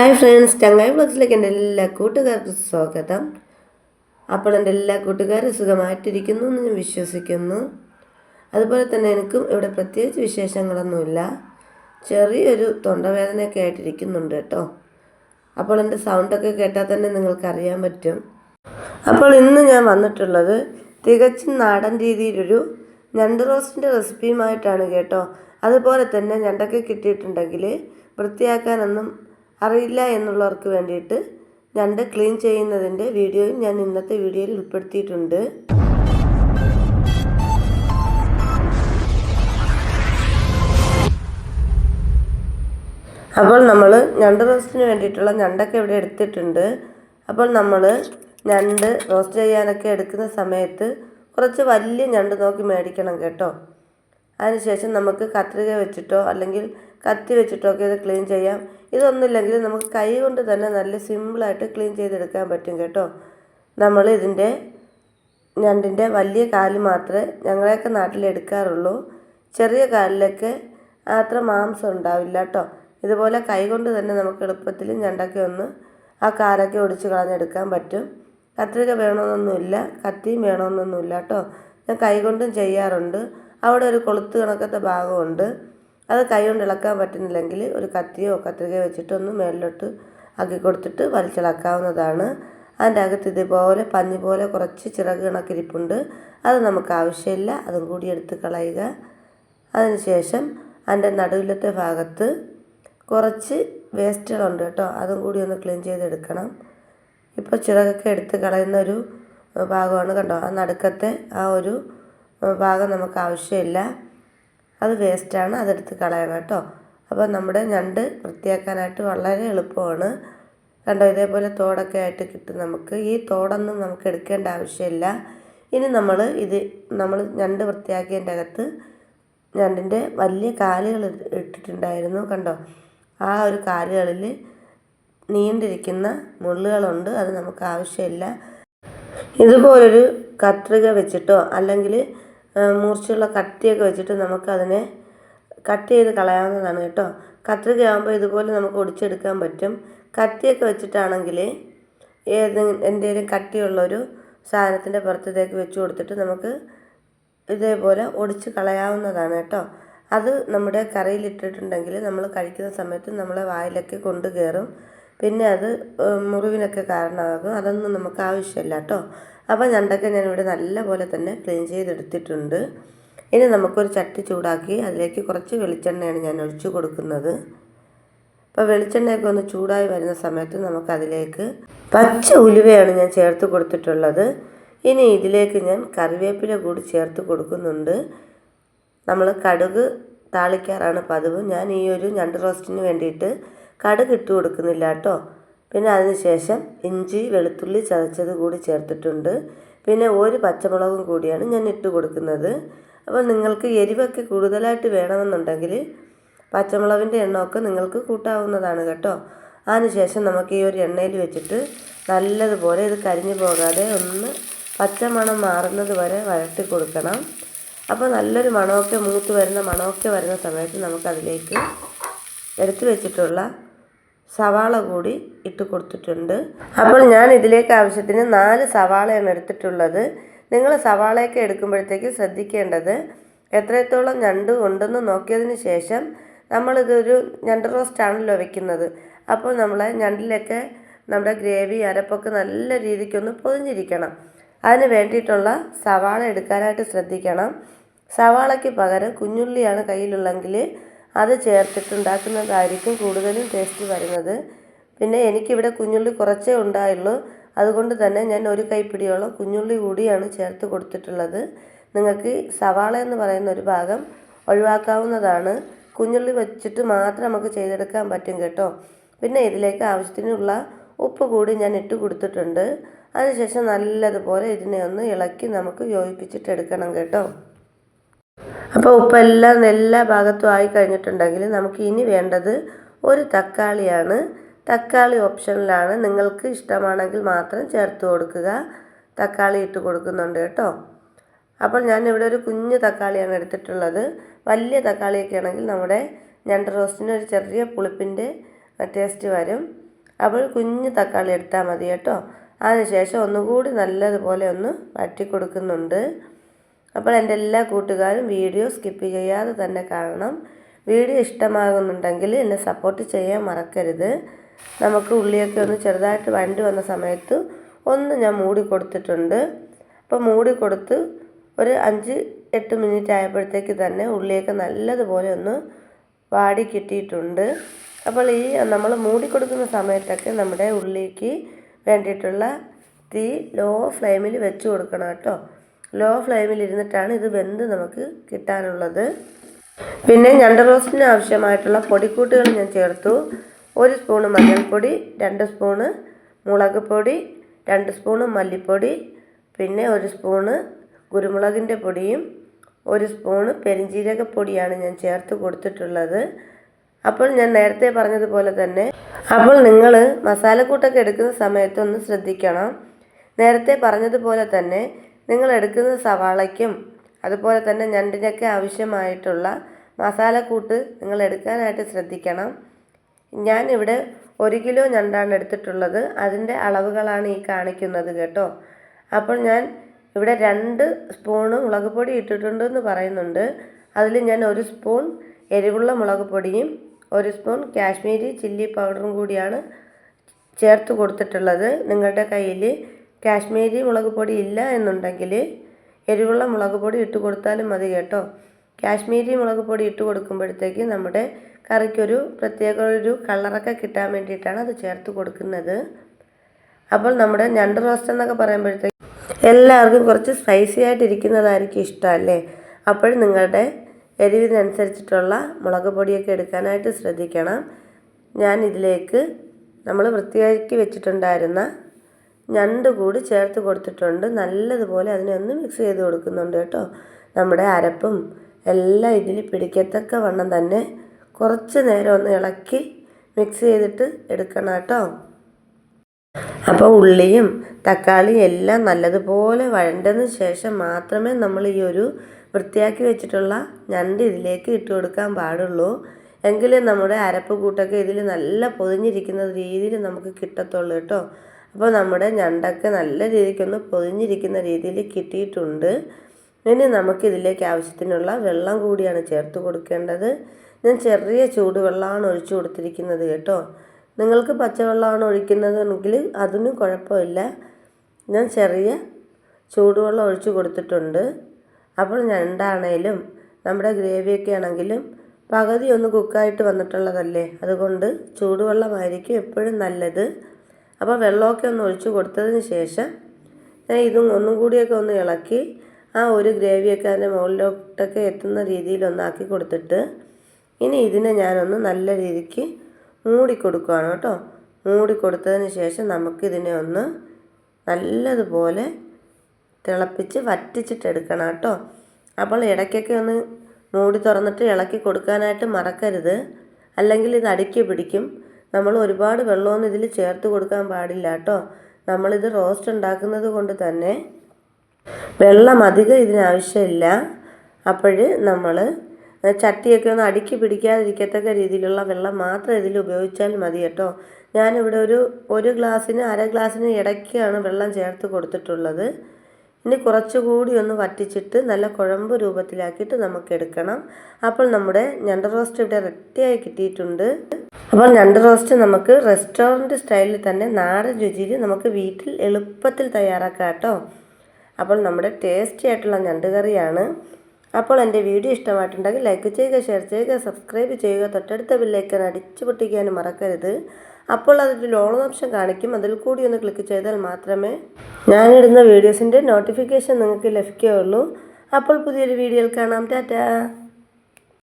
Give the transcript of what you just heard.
Hi friends ചങ്ങായി ബ്ലോഗ്സിലേക്ക് എന്റെ എല്ലാ കൂട്ടുകാർക്കും സ്വാഗതം. അപ്പോൾ എന്റെ എല്ലാ കൂട്ടുകാരും സുഖമായിട്ടിരിക്കുന്നു എന്ന് ഞാൻ വിശ്വസിക്കുന്നു. അതുപോലെ തന്നെ എനിക്കും ഇവിടെ പ്രത്യേകിച്ച് വിശേഷങ്ങളൊന്നുമില്ല. ചെറിയൊരു തൊണ്ടവേദനയൊക്കെ ആയിട്ടിരിക്കുന്നുണ്ട് കേട്ടോ. അപ്പോൾ എന്റെ സൗണ്ടൊക്കെ കേട്ടാൽ തന്നെ നിങ്ങൾക്കറിയാൻ പറ്റും. അപ്പോൾ ഇന്ന് ഞാൻ വന്നിട്ടുള്ളത് തികച്ചും നാടൻ രീതിയിലൊരു ഞണ്ട് റോസ്റ്റിന്റെ റെസിപ്പിയുമായിട്ടാണ് കേട്ടോ. അതുപോലെ തന്നെ ഞണ്ടൊക്കെ കിട്ടിയിട്ടുണ്ടെങ്കിൽ വൃത്തിയാക്കാനൊന്നും അറിയില്ല എന്നുള്ളവർക്ക് വേണ്ടിയിട്ട് രണ്ട് ക്ലീൻ ചെയ്യുന്നതിന്റെ വീഡിയോയും ഞാൻ ഇന്നത്തെ വീഡിയോയിൽ ഉൾപ്പെടുത്തിയിട്ടുണ്ട്. അപ്പോൾ നമ്മൾ ഞണ്ട് റോസ്റ്റിന് വേണ്ടിയിട്ടുള്ള ഞണ്ടൊക്കെ ഇവിടെ എടുത്തിട്ടുണ്ട്. അപ്പോൾ നമ്മൾ ഞണ്ട് റോസ്റ്റ് ചെയ്യാനൊക്കെ എടുക്കുന്ന സമയത്ത് കുറച്ച് വലിയ ഞണ്ട് നോക്കി മേടിക്കണം കേട്ടോ. അതിനുശേഷം നമുക്ക് കത്രിക വെച്ചിട്ടോ അല്ലെങ്കിൽ കത്തി വെച്ചിട്ടൊക്കെ ഇത് ക്ലീൻ ചെയ്യാം. ഇതൊന്നുമില്ലെങ്കിൽ നമുക്ക് കൈ കൊണ്ട് തന്നെ നല്ല സിമ്പിളായിട്ട് ക്ലീൻ ചെയ്തെടുക്കാൻ പറ്റും കേട്ടോ. നമ്മൾ ഇതിന്റെ ഞണ്ടിന്റെ വലിയ കാൽ മാത്രമേ ഞങ്ങളെയൊക്കെ നാട്ടിൽ എടുക്കാറുള്ളൂ. ചെറിയ കാലിലൊക്കെ അത്ര മാംസം ഉണ്ടാവില്ല കേട്ടോ. ഇതുപോലെ കൈ കൊണ്ട് തന്നെ നമുക്ക് എളുപ്പത്തിൽ ഞണ്ടൊക്കെ ഒന്ന് ആ കാലൊക്കെ ഒടിച്ച് കളഞ്ഞെടുക്കാൻ പറ്റും. കത്രിക വേണമെന്നൊന്നുമില്ല കത്തിയും വേണമെന്നൊന്നുമില്ല കേട്ടോ. ഞാൻ കൈ കൊണ്ടും ചെയ്യാറുണ്ട്. അവിടെ ഒരു കൊളുത്ത് കണക്കത്തെ ഭാഗമുണ്ട്. അത് കൈ കൊണ്ട് ഇളക്കാൻ പറ്റുന്നില്ലെങ്കിൽ ഒരു കത്തിയോ കത്രികയോ വെച്ചിട്ടൊന്ന് മേളിലോട്ട് ആക്കി കൊടുത്തിട്ട് വലിച്ചിളക്കാവുന്നതാണ്. അതിന്റെ അകത്ത് ഇതുപോലെ പഞ്ഞി പോലെ കുറച്ച് ചിറക് കണക്കിരിപ്പുണ്ട് അത് നമുക്ക് ആവശ്യമില്ല. അതും കൂടി എടുത്ത് കളയുക. അതിനുശേഷം അതിന്റെ നടുവിലത്തെ ഭാഗത്ത് കുറച്ച് വേസ്റ്റുകളുണ്ട് കേട്ടോ. അതും കൂടി ഒന്ന് ക്ലീൻ ചെയ്തെടുക്കണം. ഇപ്പോൾ ചിറകൊക്കെ എടുത്ത് കളയുന്ന ഒരു ഭാഗമാണ് കണ്ടോ? ആ നടുക്കത്തെ ആ ഒരു ഭാഗം നമുക്ക് ആവശ്യമില്ല. അത് വേസ്റ്റാണ് അതെടുത്ത് കളയണം കേട്ടോ. അപ്പോൾ നമ്മുടെ ഞണ്ട് വൃത്തിയാക്കാനായിട്ട് വളരെ എളുപ്പമാണ്. കണ്ടോ ഇതേപോലെ തോടൊക്കെ ആയിട്ട് കിട്ടും നമുക്ക്. ഈ തോടൊന്നും നമുക്ക് എടുക്കേണ്ട ആവശ്യമില്ല. ഇനി നമ്മൾ ഇത് നമ്മൾ ഞണ്ട് വൃത്തിയാക്കിയതിന്റെ അകത്ത് ഞണ്ടിന്റെ വലിയ കാലുകൾ ഇട്ടിട്ടുണ്ടായിരുന്നു കണ്ടോ. ആ ഒരു കാലുകളിൽ നീണ്ടിരിക്കുന്ന മുള്ളുകളുണ്ട് അത് നമുക്ക് ആവശ്യമില്ല. ഇതുപോലൊരു കത്രിക വെച്ചിട്ടോ അല്ലെങ്കിൽ മൂർച്ചയുള്ള കത്തിയൊക്കെ വെച്ചിട്ട് നമുക്കതിനെ കട്ട് ചെയ്ത് കളയാവുന്നതാണ് കേട്ടോ. കത്രിക ആകുമ്പോൾ ഇതുപോലെ നമുക്ക് ഒടിച്ചെടുക്കാൻ പറ്റും. കത്തിയൊക്കെ വെച്ചിട്ടാണെങ്കിൽ ഏത് എന്തെങ്കിലും കട്ടിയുള്ളൊരു സാധനത്തിന്റെ പുറത്തേക്ക് വെച്ച് കൊടുത്തിട്ട് നമുക്ക് ഇതേപോലെ ഒടിച്ച് കളയാവുന്നതാണ് കേട്ടോ. അത് നമ്മുടെ കറിയിലിട്ടിട്ടുണ്ടെങ്കിൽ നമ്മൾ കഴിക്കുന്ന സമയത്ത് നമ്മളെ വായിലൊക്കെ കൊണ്ടു കയറും പിന്നെ അത് മുറിവിനൊക്കെ കാരണമാകും. അതൊന്നും നമുക്ക് ആവശ്യമില്ല കേട്ടോ. അപ്പോൾ ഞണ്ടൊക്കെ ഞാനിവിടെ നല്ല പോലെ തന്നെ ക്ലീൻ ചെയ്തെടുത്തിട്ടുണ്ട്. ഇനി നമുക്കൊരു ചട്ടി ചൂടാക്കി അതിലേക്ക് കുറച്ച് വെളിച്ചെണ്ണയാണ് ഞാൻ ഒഴിച്ചു കൊടുക്കുന്നത്. അപ്പോൾ വെളിച്ചെണ്ണയൊക്കെ ഒന്ന് ചൂടായി വരുന്ന സമയത്ത് നമുക്കതിലേക്ക് പച്ച ഉലുവയാണ് ഞാൻ ചേർത്ത് കൊടുത്തിട്ടുള്ളത്. ഇനി ഇതിലേക്ക് ഞാൻ കറിവേപ്പില കൂടി ചേർത്ത് കൊടുക്കുന്നുണ്ട്. നമ്മൾ കടുക് താളിക്കാറാണ് പതിവ്. ഞാൻ ഈ ഒരു ഞണ്ട് റോസ്റ്റിന് വേണ്ടിയിട്ട് കടുക് ഇട്ട് കൊടുക്കുന്നില്ല കേട്ടോ. പിന്നെ അതിനുശേഷം ഇഞ്ചി വെളുത്തുള്ളി ചതച്ചത് കൂടി ചേർത്തിട്ടുണ്ട്. പിന്നെ ഒരു പച്ചമുളകും കൂടിയാണ് ഞാൻ ഇട്ട് കൊടുക്കുന്നത്. അപ്പോൾ നിങ്ങൾക്ക് എരിവൊക്കെ കൂടുതലായിട്ട് വേണമെന്നുണ്ടെങ്കിൽ പച്ചമുളകിന്റെ എണ്ണമൊക്കെ നിങ്ങൾക്ക് കൂട്ടാവുന്നതാണ് കേട്ടോ. അതിനുശേഷം നമുക്ക് ഈ ഒരു എണ്ണയിൽ വെച്ചിട്ട് നല്ലതുപോലെ ഇത് കരിഞ്ഞു പോകാതെ ഒന്ന് പച്ചമണം മാറുന്നത് വരെ വഴട്ടി കൊടുക്കണം. അപ്പോൾ നല്ലൊരു മണമൊക്കെ മൂത്ത് വരുന്ന മണമൊക്കെ വരുന്ന സമയത്ത് നമുക്കതിലേക്ക് എടുത്തു വെച്ചിട്ടുള്ള സവാള കൂടി ഇട്ട് കൊടുത്തിട്ടുണ്ട്. അപ്പോൾ ഞാൻ ഇതിലേക്ക് ആവശ്യത്തിന് നാല് സവാളയാണ് എടുത്തിട്ടുള്ളത്. നിങ്ങൾ സവാളയൊക്കെ എടുക്കുമ്പോഴത്തേക്ക് ശ്രദ്ധിക്കേണ്ടത് എത്രത്തോളം ഞണ്ട് ഉണ്ടെന്ന് നോക്കിയതിന് ശേഷം നമ്മളിതൊരു ഞണ്ട് റോസ്റ്റാണല്ലോ വെക്കുന്നത്. അപ്പോൾ നമ്മളെ ഞണ്ടിലൊക്കെ നമ്മുടെ ഗ്രേവി അരപ്പൊക്കെ നല്ല രീതിക്കൊന്ന് പൊതിഞ്ഞിരിക്കണം. അതിന് വേണ്ടിയിട്ടുള്ള സവാള എടുക്കാനായിട്ട് ശ്രദ്ധിക്കണം. സവാളയ്ക്ക് പകരം കുഞ്ഞുള്ളിയാണ് കയ്യിലുള്ളെങ്കിൽ അത് ചേർത്തിട്ടുണ്ടാക്കുന്നതായിരിക്കും കൂടുതലും ടേസ്റ്റ് വരുന്നത്. പിന്നെ എനിക്കിവിടെ കുഞ്ഞുള്ളി കുറച്ചേ ഉണ്ടായുള്ളൂ. അതുകൊണ്ട് തന്നെ ഞാൻ ഒരു കൈപ്പിടിയോളം കുഞ്ഞുള്ളി കൂടിയാണ് ചേർത്ത് കൊടുത്തിട്ടുള്ളത്. നിങ്ങൾക്ക് സവാള എന്ന് പറയുന്ന ഒരു ഭാഗം ഒഴിവാക്കാവുന്നതാണ്. കുഞ്ഞുള്ളി വെച്ചിട്ട് മാത്രം നമുക്ക് ചെയ്തെടുക്കാൻ പറ്റും കേട്ടോ. പിന്നെ ഇതിലേക്ക് ആവശ്യത്തിനുള്ള ഉപ്പ് കൂടി ഞാൻ ഇട്ട് കൊടുത്തിട്ടുണ്ട്. അതിനുശേഷം നല്ലതുപോലെ ഇതിനെ ഒന്ന് ഇളക്കി നമുക്ക് യോജിപ്പിച്ചിട്ട് എടുക്കണം കേട്ടോ. അപ്പോൾ ഉപ്പെല്ലാം എല്ലാ ഭാഗത്തും ആയി കഴിഞ്ഞിട്ടുണ്ടെങ്കിൽ നമുക്ക് ഇനി വേണ്ടത് ഒരു തക്കാളിയാണ്. തക്കാളി ഓപ്ഷനിലാണ്. നിങ്ങൾക്ക് ഇഷ്ടമാണെങ്കിൽ മാത്രം ചേർത്ത് കൊടുക്കുക. തക്കാളി ഇട്ട് കൊടുക്കുന്നുണ്ട് കേട്ടോ. അപ്പോൾ ഞാൻ ഇവിടെ ഒരു കുഞ്ഞു തക്കാളിയാണ് എടുത്തിട്ടുള്ളത്. വലിയ തക്കാളിയൊക്കെ ആണെങ്കിൽ നമ്മുടെ ഞണ്ട് റോസ്റ്റിന് ഒരു ചെറിയ പുളിപ്പിന്റെ ടേസ്റ്റ് വരും. അപ്പോൾ കുഞ്ഞു തക്കാളി എടുത്താൽ മതി കേട്ടോ. അതിനുശേഷം ഒന്നുകൂടി നല്ലതുപോലെ ഒന്ന് വറ്റി കൊടുക്കുന്നുണ്ട്. അപ്പോൾ എന്റെ എല്ലാ കൂട്ടുകാരും വീഡിയോ സ്കിപ്പ് ചെയ്യാതെ തന്നെ കാണണം. വീഡിയോ ഇഷ്ടമാകുന്നുണ്ടെങ്കിൽ എന്നെ സപ്പോർട്ട് ചെയ്യാൻ മറക്കരുത്. നമുക്ക് ഉള്ളിയൊക്കെ ഒന്ന് ചെറുതായിട്ട് വണ്ടി വന്ന സമയത്ത് ഒന്ന് ഞാൻ മൂടി കൊടുത്തിട്ടുണ്ട്. അപ്പോൾ മൂടി കൊടുത്ത് ഒരു അഞ്ച് എട്ട് മിനിറ്റ് ആയപ്പോഴത്തേക്ക് തന്നെ ഉള്ളിയൊക്കെ നല്ലതുപോലെ ഒന്ന് വാടി കിട്ടിയിട്ടുണ്ട്. അപ്പോൾ ഈ നമ്മൾ മൂടി കൊടുക്കുന്ന സമയത്തൊക്കെ നമ്മുടെ ഉള്ളിക്ക് വേണ്ടിയിട്ടുള്ള തീ ലോ ഫ്ലെയിമിൽ വെച്ച് കൊടുക്കണം കേട്ടോ. ലോ ഫ്ലെയിമിൽ ഇരുന്നിട്ടാണ് ഇത് വെന്ത് നമുക്ക് കിട്ടാനുള്ളത്. പിന്നെ ഞണ്ട് റോസ്റ്റിന് ആവശ്യമായിട്ടുള്ള പൊടിക്കൂട്ടുകൾ ഞാൻ ചേർത്തു. ഒരു സ്പൂണ് മഞ്ഞൾപ്പൊടി രണ്ട് സ്പൂണ് മുളക് പൊടി രണ്ട് സ്പൂണ് മല്ലിപ്പൊടി പിന്നെ ഒരു സ്പൂണ് കുരുമുളകിന്റെ പൊടിയും ഒരു സ്പൂണ് പെരിഞ്ജീരകപ്പൊടിയാണ് ഞാൻ ചേർത്ത് കൊടുത്തിട്ടുള്ളത്. അപ്പോൾ ഞാൻ നേരത്തെ പറഞ്ഞതുപോലെ തന്നെ അപ്പോൾ നിങ്ങൾ മസാലക്കൂട്ടൊക്കെ എടുക്കുന്ന സമയത്തൊന്ന് ശ്രദ്ധിക്കണം. നേരത്തെ പറഞ്ഞതുപോലെ തന്നെ നിങ്ങൾ എടുക്കുന്ന സവാളയ്ക്കും അതുപോലെ തന്നെ ഞണ്ടിനൊക്കെ ആവശ്യമായിട്ടുള്ള മസാലക്കൂട്ട് നിങ്ങൾ എടുക്കാനായിട്ട് ശ്രദ്ധിക്കണം. ഞാനിവിടെ ഒരു കിലോ ഞണ്ടാണ് എടുത്തിട്ടുള്ളത്. അതിന്റെ അളവുകളാണ് ഈ കാണിക്കുന്നത് കേട്ടോ. അപ്പോൾ ഞാൻ ഇവിടെ രണ്ട് സ്പൂണ് മുളക് പൊടി ഇട്ടിട്ടുണ്ടെന്ന് പറയുന്നുണ്ട്. അതിൽ ഞാൻ ഒരു സ്പൂൺ എരിവുള്ള മുളക് പൊടിയും ഒരു സ്പൂൺ കാശ്മീരി ചില്ലി പൗഡറും കൂടിയാണ് ചേർത്ത് കൊടുത്തിട്ടുള്ളത്. നിങ്ങളുടെ കയ്യിൽ കാശ്മീരി മുളക് പൊടി ഇല്ല എന്നുണ്ടെങ്കിൽ എരിവുള്ള മുളക് പൊടി ഇട്ട് കൊടുത്താലും മതി കേട്ടോ. കാശ്മീരി മുളക് പൊടി ഇട്ട് കൊടുക്കുമ്പോഴത്തേക്ക് നമ്മുടെ കറിക്കൊരു പ്രത്യേക ഒരു കളറൊക്കെ കിട്ടാൻ വേണ്ടിയിട്ടാണ് അത് ചേർത്ത് കൊടുക്കുന്നത്. അപ്പോൾ നമ്മുടെ ഞണ്ട് റോസ്റ്റ് എന്നൊക്കെ പറയുമ്പോഴത്തേക്ക് എല്ലാവർക്കും കുറച്ച് സ്പൈസി ആയിട്ടിരിക്കുന്നതായിരിക്കും ഇഷ്ടം അല്ലേ? അപ്പോൾ നിങ്ങളുടെ എരിവിനനുസരിച്ചിട്ടുള്ള മുളക് പൊടിയൊക്കെ എടുക്കാനായിട്ട് ശ്രദ്ധിക്കണം. ഞാൻ ഇതിലേക്ക് നമ്മൾ വൃത്തിയാക്കി വെച്ചിട്ടുണ്ടായിരുന്ന ഞണ്ട് കൂടി ചേർത്ത് കൊടുത്തിട്ടുണ്ട്. നല്ലതുപോലെ അതിനെ ഒന്ന് മിക്സ് ചെയ്ത് കൊടുക്കുന്നുണ്ട് കേട്ടോ. നമ്മുടെ അരപ്പും എല്ലാം ഇതിൽ പിടിക്കത്തക്ക വണ്ണം തന്നെ കുറച്ച് നേരം ഒന്ന് ഇളക്കി മിക്സ് ചെയ്തിട്ട് എടുക്കണം കേട്ടോ. അപ്പോൾ ഉള്ളിയും തക്കാളിയും എല്ലാം നല്ലതുപോലെ വഴണ്ടതിന് ശേഷം മാത്രമേ നമ്മൾ ഈ ഒരു വൃത്തിയാക്കി വെച്ചിട്ടുള്ള ഞണ്ട് ഇതിലേക്ക് ഇട്ട് കൊടുക്കാൻ പാടുള്ളൂ. എങ്കിലേ നമ്മുടെ അരപ്പ് കൂട്ടൊക്കെ ഇതിൽ നല്ല പൊതിഞ്ഞിരിക്കുന്ന രീതിയിൽ നമുക്ക് കിട്ടത്തുള്ളൂ കേട്ടോ. അപ്പോൾ നമ്മുടെ ഞണ്ടൊക്കെ നല്ല രീതിക്കൊന്ന് പൊതിഞ്ഞിരിക്കുന്ന രീതിയിൽ കിട്ടിയിട്ടുണ്ട്. ഇനി നമുക്കിതിലേക്ക് ആവശ്യത്തിനുള്ള വെള്ളം കൂടിയാണ് ചേർത്ത് കൊടുക്കേണ്ടത്. ഞാൻ ചെറിയ ചൂടുവെള്ളമാണ് ഒഴിച്ചു കൊടുത്തിരിക്കുന്നത് കേട്ടോ. നിങ്ങൾക്ക് പച്ചവെള്ളമാണ് ഒഴിക്കുന്നതെങ്കിൽ അതിനും കുഴപ്പമില്ല. ഞാൻ ചെറിയ ചൂടുവെള്ളം ഒഴിച്ചു കൊടുത്തിട്ടുണ്ട്. അപ്പോൾ ഞണ്ടാണേലും നമ്മുടെ ഗ്രേവിയൊക്കെ ആണെങ്കിലും പകുതി ഒന്ന് കുക്കായിട്ട് വന്നിട്ടുള്ളതല്ലേ? അതുകൊണ്ട് ചൂടുവെള്ളമായിരിക്കും എപ്പോഴും നല്ലത്. അപ്പോൾ വെള്ളമൊക്കെ ഒന്ന് ഒഴിച്ചു കൊടുത്തതിന് ശേഷം ഞാൻ ഇതും ഒന്നും കൂടിയൊക്കെ ഒന്ന് ഇളക്കി ആ ഒരു ഗ്രേവിയൊക്കെ അതിന്റെ മുകളിലോട്ടൊക്കെ എത്തുന്ന രീതിയിലൊന്നാക്കി കൊടുത്തിട്ട് ഇനി ഇതിനെ ഞാനൊന്ന് നല്ല രീതിക്ക് മൂടിക്കൊടുക്കുകയാണ് കേട്ടോ. മൂടിക്കൊടുത്തതിന് ശേഷം നമുക്കിതിനെ ഒന്ന് നല്ലതുപോലെ തിളപ്പിച്ച് വറ്റിച്ചിട്ടെടുക്കണം കേട്ടോ. അപ്പോൾ ഇടയ്ക്കൊക്കെ ഒന്ന് മൂടി തുറന്നിട്ട് ഇളക്കി കൊടുക്കാനായിട്ട് മറക്കരുത്. അല്ലെങ്കിൽ ഇത് അടുക്കി പിടിക്കും. നമ്മൾ ഒരുപാട് വെള്ളമൊന്നും ഇതിൽ ചേർത്ത് കൊടുക്കാൻ പാടില്ല കേട്ടോ. നമ്മളിത് റോസ്റ്റ് ഉണ്ടാക്കുന്നത് കൊണ്ട് തന്നെ വെള്ളം അധികം ഇതിനാവശ്യമില്ല അപ്പോൾ നമ്മൾ ചട്ടിയൊക്കെ ഒന്ന് അടുക്കി പിടിക്കാതിരിക്കത്തക്ക രീതിയിലുള്ള വെള്ളം മാത്രം ഇതിൽ ഉപയോഗിച്ചാൽ മതി കേട്ടോ. ഞാനിവിടെ ഒരു ഒരു ഗ്ലാസ്സിന് അര ഗ്ലാസ്സിന് ഇടയ്ക്കാണ് വെള്ളം ചേർത്ത് കൊടുത്തിട്ടുള്ളത്. ഇനി കുറച്ചുകൂടി ഒന്ന് വറ്റിച്ചിട്ട് നല്ല കുഴമ്പ് രൂപത്തിലാക്കിയിട്ട് നമുക്ക് എടുക്കണം. അപ്പോൾ നമ്മുടെ ഞണ്ട് റോസ്റ്റ് ഇവിടെ റെഡിയായി കിട്ടിയിട്ടുണ്ട്. അപ്പോൾ ഞണ്ട് റോസ്റ്റ് നമുക്ക് റെസ്റ്റോറന്റ് സ്റ്റൈലിൽ തന്നെ നാടൻ രുചിയിൽ നമുക്ക് വീട്ടിൽ എളുപ്പത്തിൽ തയ്യാറാക്കാം കേട്ടോ. അപ്പോൾ നമ്മുടെ ടേസ്റ്റി ആയിട്ടുള്ള ഞണ്ട് കറിയാണ്. അപ്പോൾ എന്റെ വീഡിയോ ഇഷ്ടമായിട്ടുണ്ടെങ്കിൽ ലൈക്ക് ചെയ്യുക ഷെയർ ചെയ്യുക സബ്സ്ക്രൈബ് ചെയ്യുക തൊട്ടടുത്ത ബില്ലേക്കൻ അടിച്ചു പൊട്ടിക്കാനും മറക്കരുത്. അപ്പോൾ അതിൽ ഓൺ ഓപ്ഷൻ കാണിക്കും. അതിൽ കൂടി ഒന്ന് ക്ലിക്ക് ചെയ്താൽ മാത്രമേ ഞാനിടുന്ന വീഡിയോസിന്റെ നോട്ടിഫിക്കേഷൻ നിങ്ങൾക്ക് ലഭിക്കുകയുള്ളൂ. അപ്പോൾ പുതിയൊരു വീഡിയോയിൽ കാണാം. ടാറ്റാ.